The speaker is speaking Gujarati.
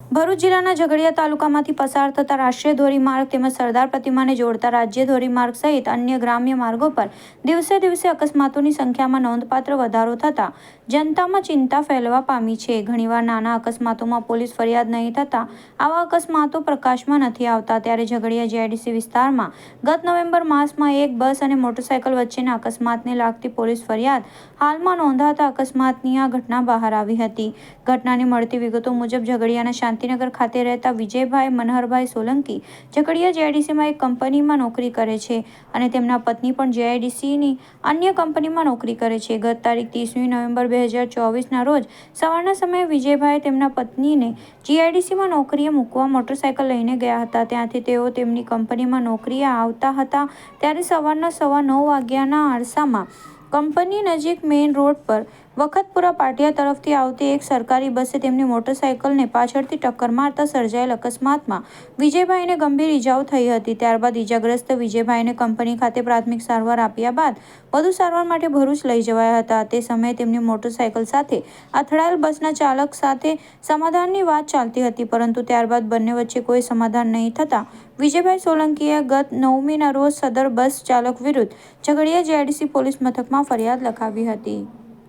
ભરૂચ જિલ્લાના ઝઘડિયા તાલુકામાંથી પસાર થતા રાષ્ટ્રીય ધોરીમાર્ગ તેમજ સરદાર પ્રતિમાને જોડતા રાજ્ય ધોરીમાર્ગ સહિત અન્ય ગ્રામ્ય માર્ગો પર દિવસે દિવસે અકસ્માતોની સંખ્યામાં નોંધપાત્ર વધારો થતાં જનતામાં ચિંતા ફેલવા પામી છે. ઘણીવાર નાના અકસ્માતોમાં પોલીસ ફરિયાદ નહીં થતાં આવા અકસ્માતો પ્રકાશમાં નથી આવતા. ત્યારે ઝઘડિયા જીઆઈડીસી વિસ્તારમાં ગત નવેમ્બર માસમાં એક બસ અને મોટરસાયકલ વચ્ચેના અકસ્માતને લાગતી પોલીસ ફરિયાદ હાલમાં નોંધાતા અકસ્માતની આ ઘટના બહાર આવી હતી. ઘટનાની મળતી વિગતો મુજબ ઝઘડિયાના શાંતિનગર ખાતે રહેતા વિજયભાઈ મનહરભાઈ સોલંકી ઝઘડિયા જેઆઈડીસીમાં એક કંપનીમાં નોકરી કરે છે અને તેમના પત્ની પણ જેઆઈડીસીની અન્ય કંપનીમાં નોકરી કરે છે. ગત તારીખ ત્રીસમી નવેમ્બર બે હજાર ચોવીસના રોજ સવારના સમયે વિજયભાઈ તેમના પત્નીને જીઆઈડીસીમાં નોકરીએ મૂકવા મોટરસાયકલ લઈને ગયા હતા. ત્યાંથી તેઓ તેમની કંપનીમાં નોકરીએ આવતા હતા. ત્યારે સવારના સવા નવ વાગ્યાના આરસામાં કંપની નજીક મેઇન રોડ પર વખતપુરા પાટિયા તરફથી આવતી એક સરકારી બસે તેમની મોટરસાયકલને પાછળથી ટક્કર મારતા સર્જાયેલ અકસ્માતમાં વિજયભાઈને ગંભીર ઈજાઓ થઈ હતી. ત્યારબાદ ઈજાગ્રસ્ત વિજયભાઈને કંપની ખાતે પ્રાથમિક સારવાર આપ્યા બાદ વધુ સારવાર માટે ભરૂચ લઈ જવાયા હતા. તે સમયે તેમની મોટરસાયકલ સાથે અથડાયેલ બસના ચાલક સાથે સમાધાનની વાત ચાલતી હતી, પરંતુ ત્યારબાદ બંને વચ્ચે કોઈ સમાધાન નહીં થતાં વિજયભાઈ સોલંકીએ ગત નવમીના રોજ સદર બસ ચાલક વિરુદ્ધ ઝઘડિયા જીઆઈડીસી પોલીસ મથકમાં ફરિયાદ લખાવી હતી.